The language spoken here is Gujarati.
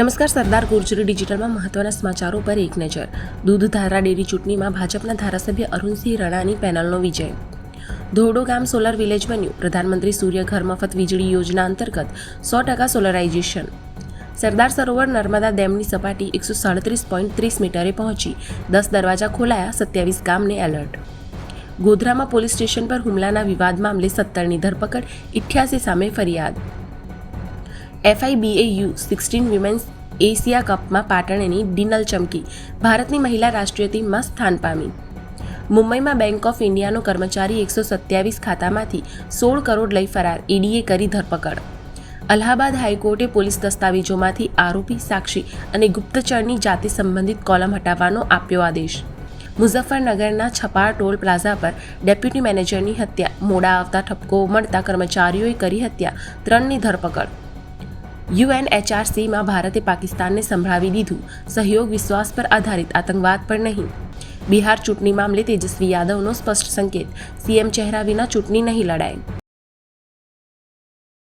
નમસ્કાર, સરદાર ગુર્જરી ડિજિટલમાં મહત્વના સમાચારો પર એક નજર. દૂધધારા ડેરી ચૂંટણીમાં ભાજપના ધારાસભ્ય અરુણસિંહ રણાની પેનલનો વિજય. ધોરડો ગામ સોલર વિલેજ બન્યું. પ્રધાનમંત્રી સૂર્ય ઘર મફત વીજળી યોજના અંતર્ગત સો ટકા સોલરાઇઝેશન. સરદાર સરોવર નર્મદા ડેમની સપાટી એકસો સાડત્રીસ પોઈન્ટ ત્રીસ મીટરે પહોંચી. દસ દરવાજા ખોલાયા, સત્યાવીસ ગામને એલર્ટ. ગોધરામાં પોલીસ સ્ટેશન પર હુમલાના વિવાદ મામલે સત્તરની ધરપકડ, ઇઠ્યાસી સામે ફરિયાદ. એફઆઈબીએયુ સિક્સટીન વિમેન્સ એશિયા કપમાં પાટણની ડિનલ ચમકી. ભારતની મહિલા રાષ્ટ્રીય ટીમમાં સ્થાન પામી. મુંબઈમાં બેંક ઓફ ઇન્ડિયાનો કર્મચારી એકસો સત્યાવીસ ખાતામાંથી સોળ કરોડ લઈ ફરાર, ઈડીએ કરી ધરપકડ. અલ્હાબાદ હાઈકોર્ટે પોલીસ દસ્તાવેજોમાંથી આરોપી, સાક્ષી અને ગુપ્તચરની જાતિ સંબંધિત કોલમ હટાવવાનો આપ્યો આદેશ. મુઝફ્ફરનગરના છપાર ટોલ પ્લાઝા પર ડેપ્યુટી મેનેજરની હત્યા. મોડા આવતા ઠપકો મળતા કર્મચારીઓએ કરી હત્યા. ત્રણની ધરપકડ. યુએનએચઆરસીમાં ભારતે પાકિસ્તાનને સંભળાવી દીધું. સહયોગ, વિશ્વાસ પર આધારિત આતંકવાદ પર નહીં. બિહાર ચૂંટણી મામલે તેજસ્વી યાદવનો સ્પષ્ટ સંકેત. સીએમ ચહેરા વિના ચૂંટણી નહીં લડાય.